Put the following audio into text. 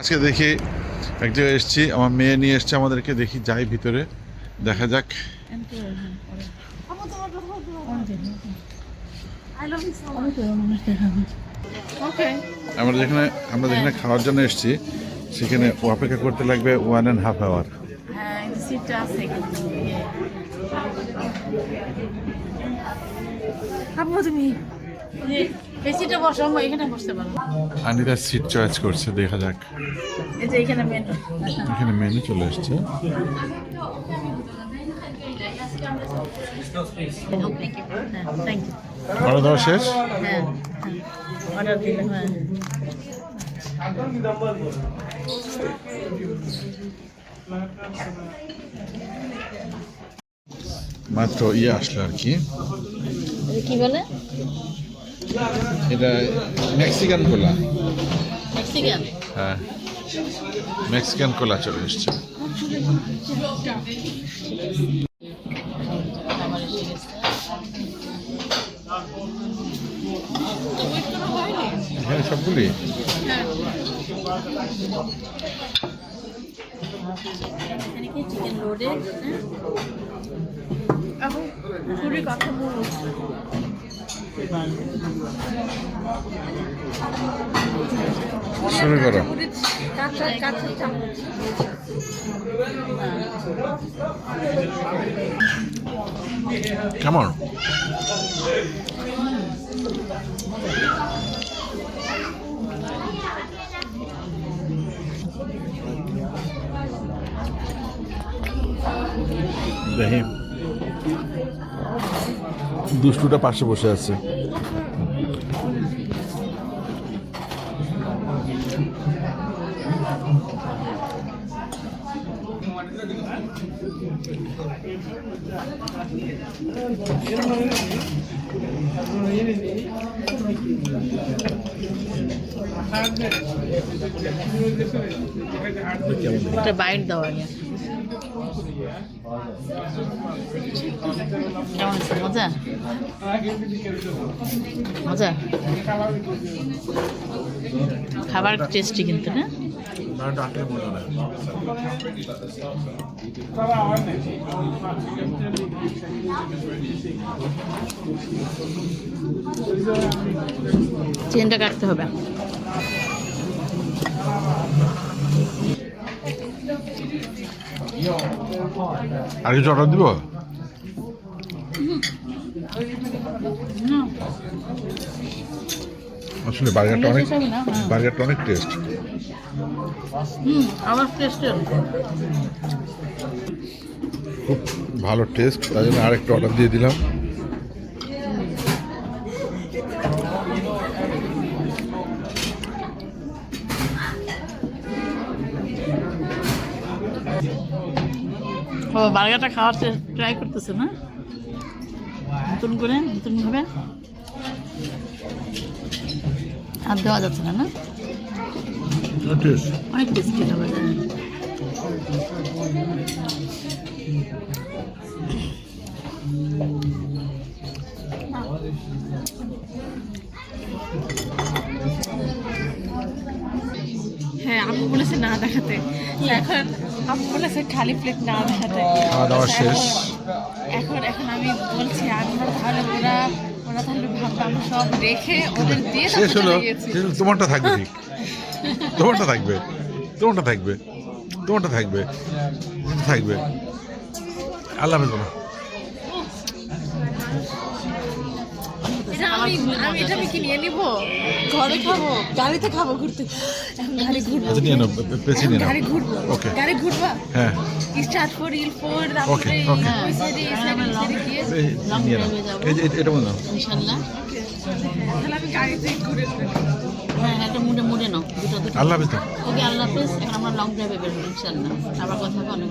আজকে দেখি এক জায়গায় এসেছি, আমার মেয়ে নিয়ে এসছে আমাদেরকে, দেখি যাই ভিতরে, দেখা যাক। আমরা যেখানে আমরা যেখানে খাওয়ার জন্য এসেছি, সেখানে অপেক্ষা করতে লাগবে ওয়ান অ্যান্ড হাফ আওয়ার হ্যাঁ যে এই বসো আমি এখানে বসতে পারো। আনিতা সিট চয়েস করছে দেখা যাক। এই যে এখানে মেন এখানে মেনু চলে অর্ডার দেওয়া শেষ? হ্যাঁ অর্ডার হ্যাঁ। মাত্র ইয়ে আসলো আর কি। কি বলে? এটা মেক্সিকান কোলা মেক্সিকান হ্যাঁ। মেক্সিকান কোলা চলে এসছে। হ্যাঁ। সবগুলি চিকেন লোডেড কথা বলব শুরু করো কাঁচা কাঁচা চামচ কেমন দেখি দুষ্টুটা পাশে বসে আছে। একটা বাইট দাও আগে। কেমন আছে মজা? মজা খাবার টেস্টি কিন্তু না? চিকেনটা কাটতে হবে। আর কিছু অর্ডার দিব আসলে বার্গারটা অনেক। বার্গারটা অনেক টেস্টি খুব ভালো টেস্ট তাই জন্য আরেকটা অর্ডার দিয়ে দিলাম ও বার্গারটা খাওয়ার ট্রাই করতেছে না? নতুন করে নতুন ভাবে আর দেওয়া যাচ্ছে না না? অনেক টেস্টি হবে হ্যাঁ আম্মু বলেছে না দেখাতে। এখন আম্মু বলেছে খালি প্লেট না দেখাতে। খাওয়া দাওয়া শেষ। এখন এখন আমি বলছি আমরা তাহলে ওরা ওরা তাহলে ভাববে আমরা সব রেখে ওদের দিয়ে শেষ হলো শেষ হলো। তোমারটা থাকবে ঠিক। তোমারটা থাকবে। তোমারটা থাকবে। তোমারটা থাকবে। থাকবে। আল্লাহ হাফেজ এটা আমি আমি এটা আমি কি নিয়ে নিব। ঘরে খাব গাড়িতে খাব ঘুরতে। গাড়ি ঘুরবো। আচ্ছা নিয়ে নাও পে- পে- নিয়ে নাও। গাড়ি ঘুরবো। ওকে গাড়ি ঘুরবা। হ্যাঁ। স্টার্ট ফর রিল ফর এই Long নিয়ে নাও। এটা- মনে নাও তাহলে আমি গাড়িতে ঘুরে ঘুরে হ্যাঁ একটা মুড়ে মুড়ে নাও। দুটো দুটো। আল্লাহ হাফেজ ওকে আল্লাহ হাফেজ। এখন আমরা লং ড্রাইভে বেরোবো ইনশাল্লাহ। আবার কথা হবে অনেক।